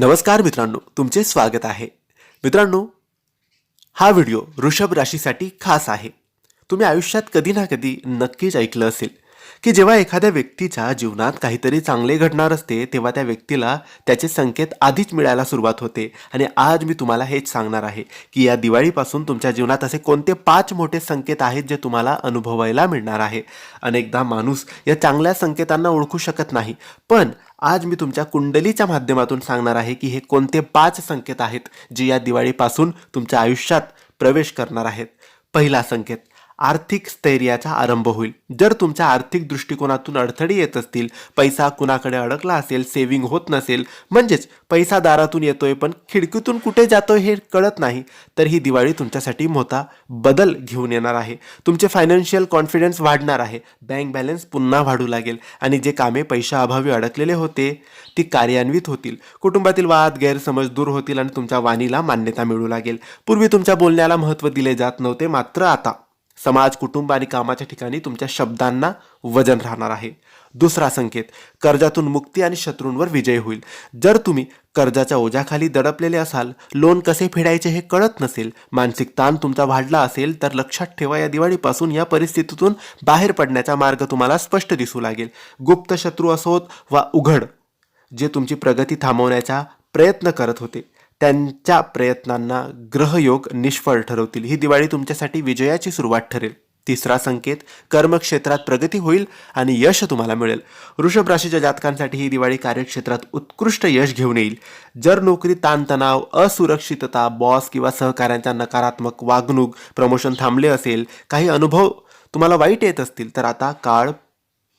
नमस्कार मित्रांनो तुमचे स्वागत आहे. मित्रांनो हा व्हिडिओ वृषभ राशीसाठी खास आहे. तुम्ही आयुष्यात कधी ना कधी नक्कीच ऐकलं असेल. की जेव्हा एखाद्या व्यक्तीच्या जीवनात काहीतरी चांगले घडणार असते तेव्हा त्या व्यक्तीला त्याचे संकेत आधीच मिळायला सुरुवात होते. आणि आज मी तुम्हाला हेच सांगणार आहे की या दिवाळीपासून तुमच्या जीवनात असे कोणते पाच मोठे संकेत आहेत जे तुम्हाला अनुभवायला मिळणार आहे. अनेकदा माणूस या चांगल्या संकेतांना ओळखू शकत नाही. पण आज मी तुमच्या कुंडलीच्या माध्यमातून सांगणार आहे की हे कोणते पाच संकेत आहेत जे या दिवाळीपासून तुमच्या आयुष्यात प्रवेश करणार आहेत. पहिला संकेत आर्थिक स्थैर्याचा आरंभ होईल. जर तुमच्या आर्थिक दृष्टिकोनातून अडथळे येत असतील पैसा कुणाकडे अडकला असेल सेव्हिंग होत नसेल म्हणजेच पैसा दारातून येतोय पण खिडकीतून कुठे जातोय हे कळत नाही तर ही दिवाळी तुमच्यासाठी मोठा बदल घेऊन येणार आहे. तुमचे फायनान्शियल कॉन्फिडन्स वाढणार आहे. बँक बॅलन्स पुन्हा वाढू लागेल आणि जे कामे पैशाअभावी अडकलेले होते ती कार्यान्वित होतील. कुटुंबातील वाद गैरसमज दूर होतील आणि तुमच्या वाणीला मान्यता मिळू लागेल. पूर्वी तुमच्या बोलण्याला महत्त्व दिले जात नव्हते मात्र आता. समाज कुटुंब आणि कामाच्या ठिकाणी तुमच्या शब्दांना वजन राहणार आहे. दुसरा संकेत कर्जातून मुक्ती आणि शत्रूंवर विजय होईल. जर तुम्ही कर्जाच्या ओझ्याखाली दडपलेले असाल लोन कसे फेडायचे हे कळत नसेल मानसिक ताण तुमचा वाढला असेल तर लक्षात ठेवा या दिवाळीपासून या परिस्थितीतून बाहेर पडण्याचा मार्ग तुम्हाला स्पष्ट दिसू लागेल. गुप्त शत्रू असोत वा उघड जे तुमची प्रगती थांबवण्याचा प्रयत्न करत होते. त्यांच्या प्रयत्नांना ग्रहयोग निष्फळ ठरवतील. ही दिवाळी तुमच्यासाठी विजयाची सुरुवात ठरेल. तिसरा संकेत कर्मक्षेत्रात प्रगती होईल आणि यश तुम्हाला मिळेल. वृषभ राशीच्या जातकांसाठी ही दिवाळी कार्यक्षेत्रात उत्कृष्ट यश घेऊन येईल. जर नोकरी ताणतणाव असुरक्षितता बॉस किंवा सहकाऱ्यांच्या नकारात्मक वागणूक प्रमोशन थांबले असेल काही अनुभव तुम्हाला वाईट येत असतील तर आता काळ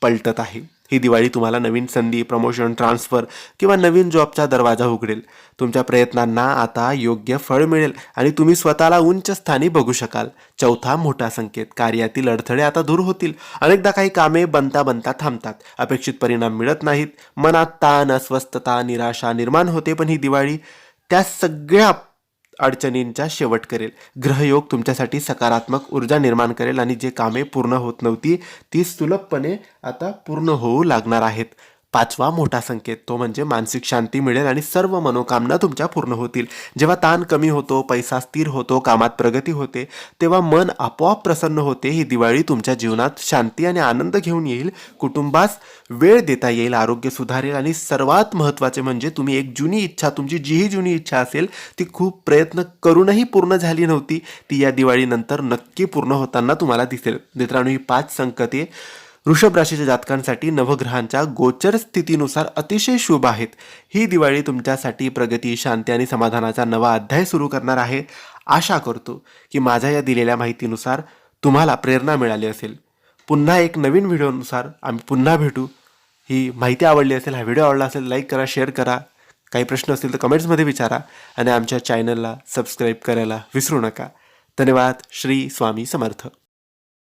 पलटत आहे. ही दिवाळी तुम्हाला नवीन संधी प्रमोशन ट्रान्सफर किंवा नवीन जॉबचा दरवाजा उघडेल. तुमच्या प्रयत्नांना आता योग्य फळ मिळेल आणि तुम्ही स्वतःला उंच स्थानी बघू शकाल. चौथा मोठा संकेत कार्यातील अडथळे आता दूर होतील. अनेकदा काही कामे बनता बनता थांबतात. अपेक्षित परिणाम मिळत नाहीत. मनात ताण अस्वस्थता निराशा निर्माण होते पण ही दिवाळी त्या सगळ्या अडचणींचा शेवट करेल. ग्रहयोग तुमच्यासाठी सकारात्मक ऊर्जा निर्माण करेल आणि जे कामे पूर्ण होत नव्हती ती सुलभपणे आता पूर्ण होऊ लागणार आहेत. पाचवा मोठा संकेत तो म्हणजे मानसिक शांती मिळेल आणि सर्व मनोकामना तुमच्या पूर्ण होतील. जेव्हा ताण कमी होतो पैसा स्थिर होतो कामात प्रगती होते तेव्हा मन आपोआप प्रसन्न होते ही दिवाळी तुमच्या जीवनात शांती आणि आनंद घेऊन येईल. कुटुंबास वेळ देता येईल आरोग्य सुधारेल आणि सर्वात महत्त्वाचे म्हणजे तुम्ही एक जुनी इच्छा तुमची जीही जुनी इच्छा असेल ती खूप प्रयत्न करूनही पूर्ण झाली नव्हती. ती या दिवाळीनंतर नक्की पूर्ण होताना तुम्हाला दिसेल. मित्रांनो ही पाच संकते वृषभ राशीच्या जातकांसाठी नवग्रहांच्या गोचर स्थितीनुसार अतिशय शुभ आहेत. ही दिवाळी तुमच्यासाठी प्रगती शांती आणि समाधानाचा नवा अध्याय सुरू करणार आहे. आशा करतो की माझ्या या दिलेल्या माहितीनुसार तुम्हाला प्रेरणा मिळाली असेल. पुन्हा एक नवीन व्हिडिओनुसार आम्ही पुन्हा भेटू. ही माहिती आवडली असेल हा व्हिडिओ आवडला असेल लाईक करा शेअर करा. काही प्रश्न असतील तर कमेंट्समध्ये विचारा आणि आमच्या चॅनलला सबस्क्राईब करायला विसरू नका. धन्यवाद. श्री स्वामी समर्थ.